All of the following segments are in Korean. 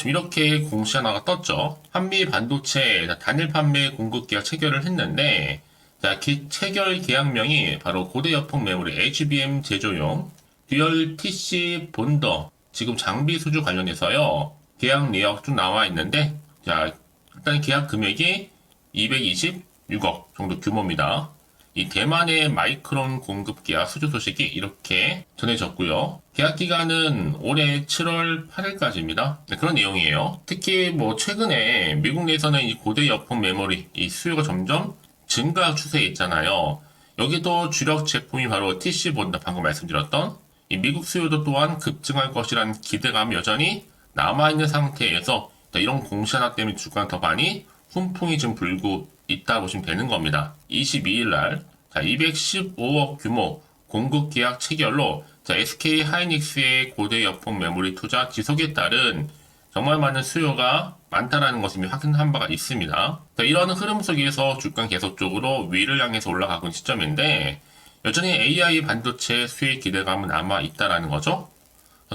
지금 이렇게 공시 하나가 떴죠. 한미 반도체 단일 판매 공급 계약 체결을 했는데 자, 기- 체결 계약명이 바로 고대 여풍 메모리 HBM 제조용 듀얼 TC 본더 지금 장비 수주 관련해서요. 계약 내역 좀 나와 있는데 자, 일단 계약 금액이 226억 정도 규모입니다. 이 대만의 마이크론 공급 계약 수주 소식이 이렇게 전해졌고요. 계약 기간은 올해 7월 8일까지입니다. 그런 내용이에요. 특히 뭐 최근에 미국 내에서는 이 고대 여풍 메모리 이 수요가 점점 증가 추세에 있잖아요. 여기도 주력 제품이 바로 TC 본다 방금 말씀드렸던 이 미국 수요도 또한 급증할 것이라는 기대감이 여전히 남아있는 상태에서 이런 공시 하나 때문에 주가는 더 많이 훈풍이 좀 불고 있다 보시면 되는 겁니다. 22일 날 215억 규모 공급 계약 체결로 자, SK 하이닉스의 고대 여풍 메모리 투자 지속에 따른 정말 많은 수요가 많다라는 것을 이미 확인한 바가 있습니다. 자, 이런 흐름 속에서 주가 계속적으로 위를 향해서 올라가고 있는 시점인데 여전히 AI 반도체 수익 기대감은 남아 있다라는 거죠.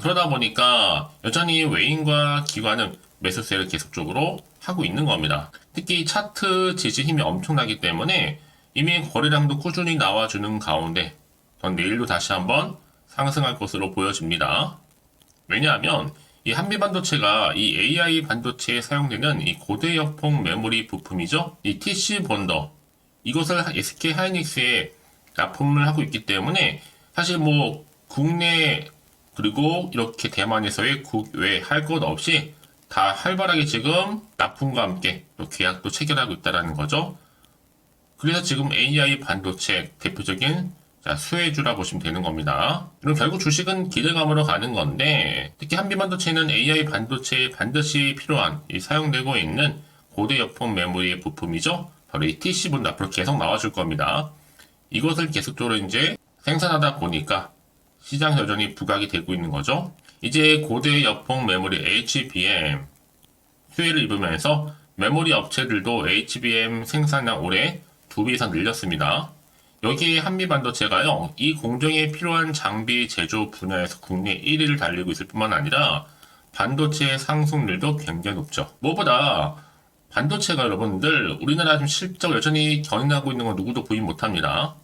그러다 보니까 여전히 외인과 기관은 매수세를 계속적으로 하고 있는 겁니다. 특히 차트 지지 힘이 엄청나기 때문에 이미 거래량도 꾸준히 나와주는 가운데 전 내일도 다시 한번 상승할 것으로 보여집니다. 왜냐하면 이 한미 반도체가 이 AI 반도체에 사용되는 이 고대 역폭 메모리 부품이죠. 이 TC 본더 이것을 SK 하이닉스에 납품을 하고 있기 때문에 사실 뭐 국내 그리고 이렇게 대만에서의 국외 할 것 없이 다 활발하게 지금 납품과 함께 또 계약도 체결하고 있다는 거죠. 그래서 지금 AI 반도체 대표적인 자, 수혜주라 보시면 되는 겁니다. 그럼 결국 주식은 기대감으로 가는 건데 특히 한미 반도체는 AI 반도체에 반드시 필요한 이 사용되고 있는 고대 역폭 메모리의 부품이죠. 바로 이 TC분 앞으로 계속 나와줄 겁니다. 이것을 계속적으로 이제 생산하다 보니까 시장 여전히 부각이 되고 있는 거죠. 이제 고대 여폭 메모리 HBM 수혜를 입으면서 메모리 업체들도 HBM 생산량 올해 두 배 이상 늘렸습니다. 여기에 한미 반도체가요, 이 공정에 필요한 장비 제조 분야에서 국내 1위를 달리고 있을 뿐만 아니라 반도체 상승률도 굉장히 높죠. 무엇보다 반도체가 여러분들 우리나라 지금 실적 여전히 견인하고 있는 건 누구도 부인 못합니다.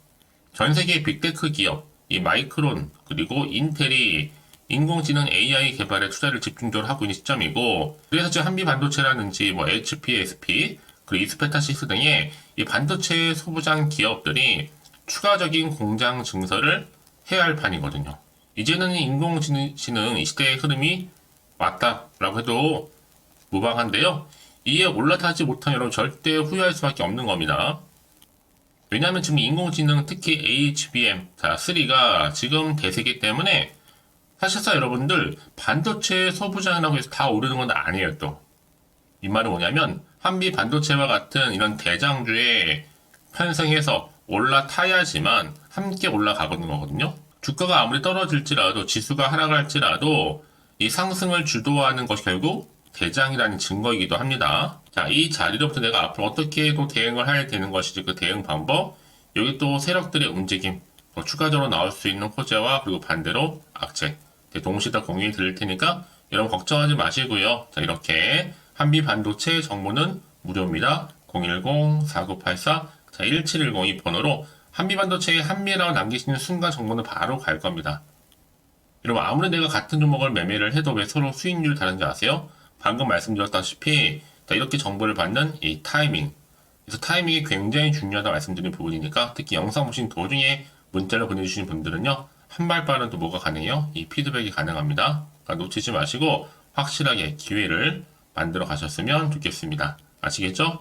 전 세계 빅테크 기업, 이 마이크론, 그리고 인텔이 인공지능 AI 개발에 투자를 집중적으로 하고 있는 시점이고, 그래서 지금 한미 반도체라든지 뭐 HPSP, 그리고 이스페타시스 등의 이 반도체 소부장 기업들이 추가적인 공장 증설을 해야 할 판이거든요. 이제는 인공지능 이 시대의 흐름이 왔다라고 해도 무방한데요. 이에 올라타지 못한 여러분 절대 후회할 수밖에 없는 겁니다. 왜냐하면 지금 인공지능 특히 HBM 자 3가 지금 대세기 때문에 사실상 여러분들 반도체 소부장이라고 해서 다 오르는 건 아니에요 또. 이 말은 뭐냐면 한미 반도체와 같은 이런 대장주에 편성해서 올라타야지만 함께 올라가는 거거든요. 주가가 아무리 떨어질지라도 지수가 하락할지라도 이 상승을 주도하는 것이 결국 대장이라는 증거이기도 합니다. 자, 이 자리로부터 내가 앞으로 어떻게 또 대응을 해야 되는 것이지 그 대응 방법, 여기 또 세력들의 움직임, 또 추가적으로 나올 수 있는 호재와 그리고 반대로 악재, 동시에 다 공유해 드릴 테니까 여러분 걱정하지 마시고요. 자, 이렇게 한미 반도체 정보는 무료입니다. 010-4984 자, 1710이 번호로 한미 반도체에 한미라고 남기시는 순간 정보는 바로 갈 겁니다. 여러분 아무리 내가 같은 종목을 매매를 해도 왜 서로 수익률이 다른지 아세요? 방금 말씀드렸다시피 자, 이렇게 정보를 받는 이 타이밍 그래서 타이밍이 굉장히 중요하다 말씀드린 부분이니까 특히 영상 보신 도중에 문자를 보내주시는 분들은요 한 발 빠른 또 뭐가 가능해요? 이 피드백이 가능합니다. 그러니까 놓치지 마시고 확실하게 기회를 만들어 가셨으면 좋겠습니다. 아시겠죠?